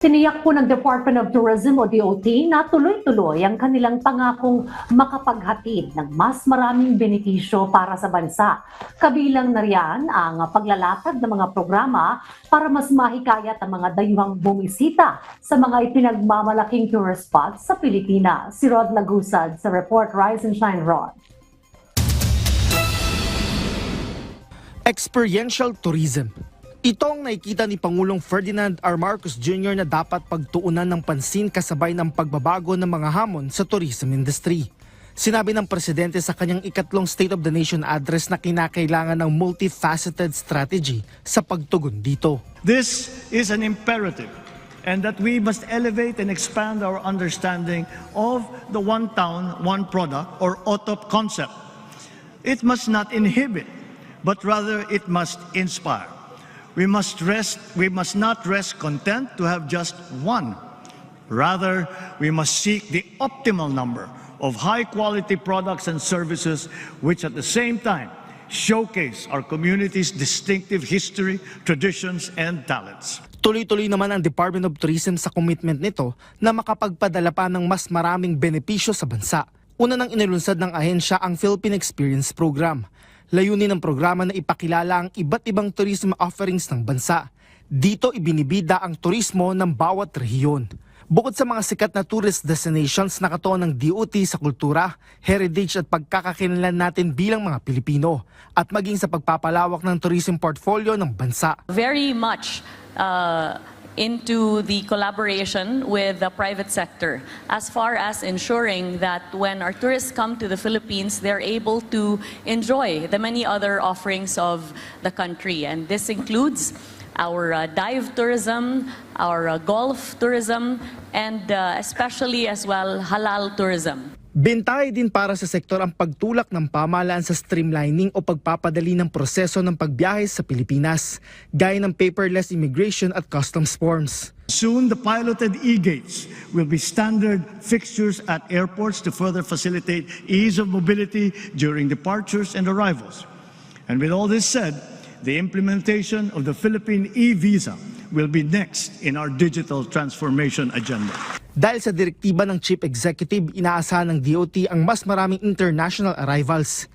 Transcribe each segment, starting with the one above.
Tiniyak po ng Department of Tourism o DOT na tuloy-tuloy ang kanilang pangakong makapaghatid ng mas maraming benepisyo para sa bansa. Kabilang na riyan ang paglalatag ng mga programa para mas mahikayat ang mga dayuhang bumisita sa mga ipinagmamalaking tourist spots sa Pilipinas. Si Rod Lagusad sa report Rise and Shine Rod. Experiential tourism. Ito ang nakikita ni Pangulong Ferdinand R. Marcos Jr. na dapat pagtuunan ng pansin kasabay ng pagbabago ng mga hamon sa tourism industry. Sinabi ng presidente sa kanyang ikatlong State of the Nation address na kinakailangan ng multifaceted strategy sa pagtugon dito. This is an imperative, and that we must elevate and expand our understanding of the one town, one product, or OTOP concept. It must not inhibit, but rather it must inspire. We must rest, we must not rest content to have just one. Rather, we must seek the optimal number of high quality products and services which at the same time showcase our community's distinctive history, traditions, and talents. Tuloy-tuloy naman ang Department of Tourism sa commitment nito na makapagpadala pa ng mas maraming benepisyo sa bansa. Una nang inilunsad ng ahensya ang Philippine Experience Program. Layunin ng programa na ipakilala ang iba't ibang tourism offerings ng bansa. Dito ibinibida ang turismo ng bawat rehiyon. Bukod sa mga sikat na tourist destinations na katuon ng DOT sa kultura, heritage at pagkakakilanlan natin bilang mga Pilipino at maging sa pagpapalawak ng tourism portfolio ng bansa. very much uh, into the collaboration with the private sector as far as ensuring that when our tourists come to the Philippines, they're able to enjoy the many other offerings of the country. And this includes our uh, dive tourism, our uh, golf tourism, and uh, especially as well halal tourism. Bintay din para sa sektor ang pagtulak ng pamahalaan sa streamlining o pagpapadali ng proseso ng pagbiyahe sa Pilipinas, gaya ng paperless immigration at customs forms. Soon, the piloted e-gates will be standard fixtures at airports to further facilitate ease of mobility during departures and arrivals. And with all this said, the implementation of the Philippine e-visa will be next in our digital transformation agenda. Dahil sa direktiba ng Chief Executive, inaasahan ng DOT ang mas maraming international arrivals.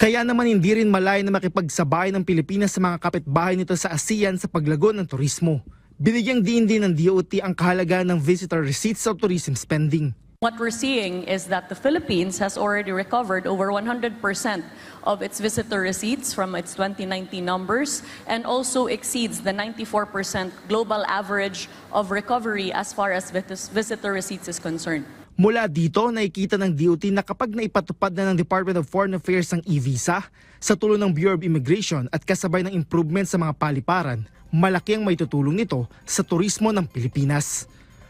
Kaya naman hindi rin malay na makipagsabay ng Pilipinas sa mga kapitbahay nito sa ASEAN sa paglago ng turismo. Binigyang diin din ng DOT ang kahalagaan ng visitor receipts sa tourism spending. What we're seeing is that the Philippines has already recovered over 100% of its visitor receipts from its 2019 numbers and also exceeds the 94% global average of recovery as far as vis- visitor receipts is concerned. Mula dito, nakikita ng DOT na kapag naipatupad na ng Department of Foreign Affairs ang e-visa, sa tulong ng Bureau of Immigration at kasabay ng improvement sa mga paliparan, malaki ang may tutulong nito sa turismo ng Pilipinas.